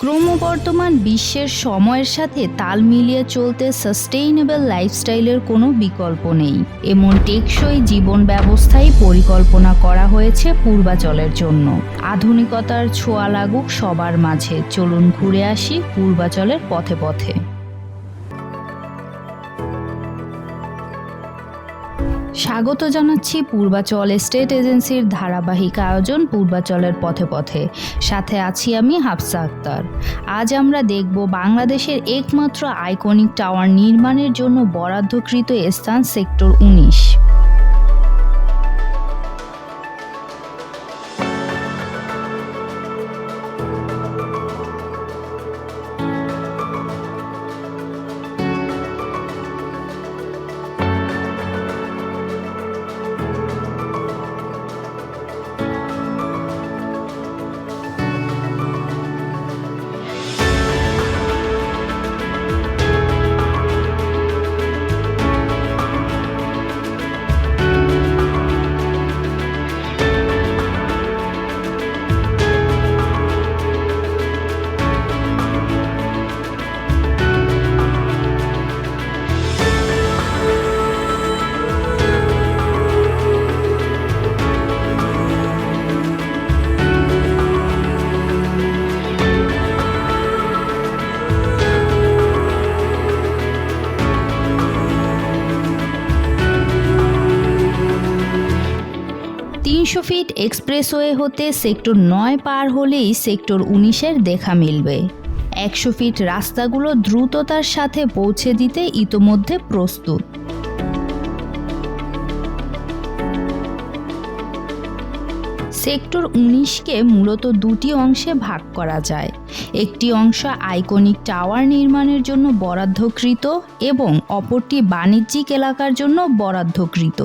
ক্রমবর্ধমান বিশ্বের সময়ের সাথে তাল মিলিয়ে চলতে সাস্টেইনেবল লাইফস্টাইলের কোনো বিকল্প নেই। এমন টেকসই জীবন ব্যবস্থাই পরিকল্পনা করা হয়েছে পূর্বাচলের জন্য। আধুনিকতার ছোঁয়া লাগুক সবার মাঝে। চলুন ঘুরে আসি পূর্বাচলের পথে পথে। স্বাগত জানাচ্ছি পূর্বাচল স্টেট এজেন্সির ধারাবাহিক আয়োজন পূর্বাচলের পথে পথে। সাথে আছি আমি হাফসা আক্তার। আজ আমরা দেখব বাংলাদেশের একমাত্র আইকনিক টাওয়ার নির্মাণের জন্য বরাদ্দকৃত স্থান সেক্টর উনিশ। তিনশো ফিট এক্সপ্রেসওয়ে হতে সেক্টর নয় পার হলেই সেক্টর উনিশের দেখা মিলবে। একশো ফিট রাস্তাগুলো দ্রুততার সাথে পৌঁছে দিতে ইতোমধ্যে প্রস্তুত। সেক্টর উনিশকে মূলত দুটি অংশে ভাগ করা যায়। একটি অংশ আইকনিক টাওয়ার নির্মাণের জন্য বরাদ্দকৃত এবং অপরটি বাণিজ্যিক এলাকার জন্য বরাদ্দকৃত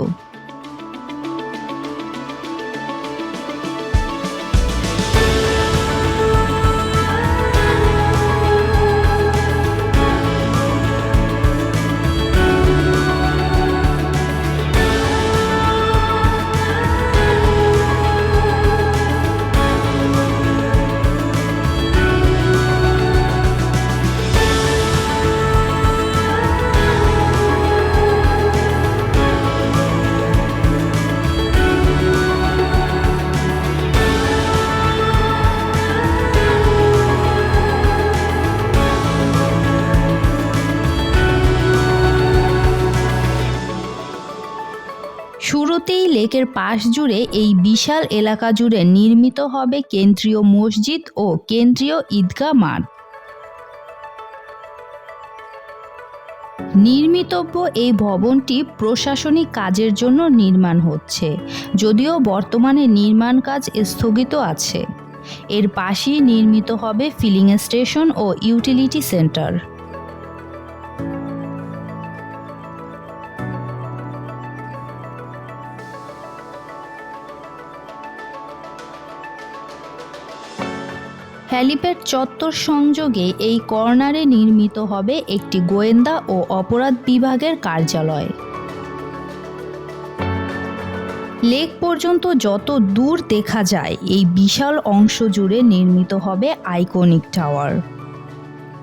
শুরুতেই লেকের পাশ জুড়ে এই বিশাল এলাকা জুড়ে নির্মিত হবে কেন্দ্রীয় মসজিদ ও কেন্দ্রীয় ঈদগাহ মাঠ। নির্মিতব্য এই ভবনটি প্রশাসনিক কাজের জন্য নির্মাণ হচ্ছে, যদিও বর্তমানে নির্মাণ কাজ স্থগিত আছে। এর পাশেই নির্মিত হবে ফিলিং স্টেশন ও ইউটিলিটি সেন্টার। হ্যালিপ্যাড চত্বর সংযোগে এই কর্নারে নির্মিত হবে একটি গোয়েন্দা ও অপরাধ বিভাগের কার্যালয়। লেক পর্যন্ত যত দূর দেখা যায়, এই বিশাল অংশ জুড়ে নির্মিত হবে আইকনিক টাওয়ার।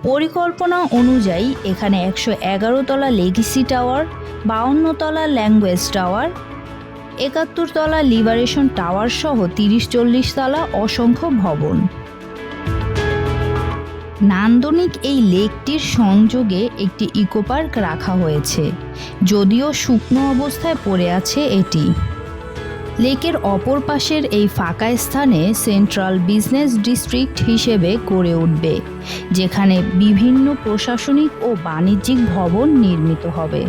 পরিকল্পনা অনুযায়ী, এখানে একশো এগারো তলা লেগিসি টাওয়ার, বাউন্ন তলা ল্যাঙ্গুয়েজ টাওয়ার, একাত্তর তলা লিবারেশন টাওয়ার সহ তিরিশ চল্লিশ তলা অসংখ্য ভবন। নান্দনিক এই লেকটির সংযোগে একটি ইকো পার্ক রাখা হয়েছে, যদিও শুকনো অবস্থায় পড়ে আছে এটি। লেকের অপর পাশের এই ফাঁকা স্থানে সেন্ট্রাল বিজনেস ডিস্ট্রিক্ট হিসেবে গড়ে উঠবে, যেখানে বিভিন্ন প্রশাসনিক ও বাণিজ্যিক ভবন নির্মিত হবে।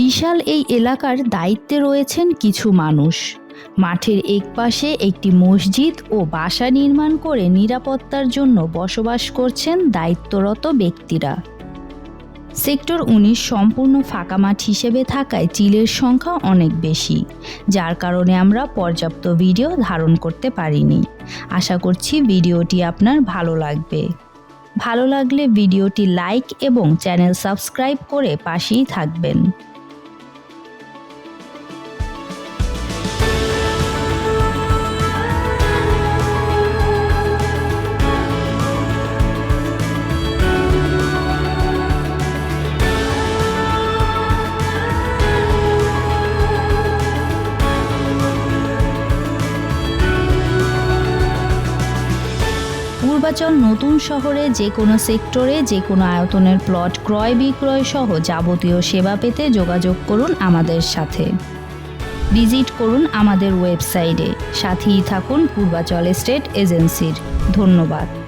বিশাল এই এলাকার দায়িত্বে রয়েছেন কিছু মানুষ। মাঠের একপাশে একটি মসজিদ ও বাসা নির্মাণ করে নিরাপত্তার জন্য বসবাস করছেন দায়িত্বরত ব্যক্তিরা। সেক্টর উনিশ সম্পূর্ণ ফাঁকা মাঠ হিসেবে থাকায় চিলের সংখ্যা অনেক বেশি, যার কারণে আমরা পর্যাপ্ত ভিডিও ধারণ করতে পারিনি। আশা করছি ভিডিওটি আপনার ভালো লাগবে। ভালো লাগলে ভিডিওটি লাইক এবং চ্যানেল সাবস্ক্রাইব করে পাশেই থাকবেন। পূর্বাচল নতুন শহরে, যে কোনো সেক্টরে, যে কোনো আয়তনের প্লট ক্রয় বিক্রয় সহ যাবতীয় সেবা পেতে যোগাযোগ করুন আমাদের সাথে। ভিজিট করুন আমাদের ওয়েবসাইটে। সাথেই থাকুন পূর্বাচল স্টেট এজেন্সির। ধন্যবাদ।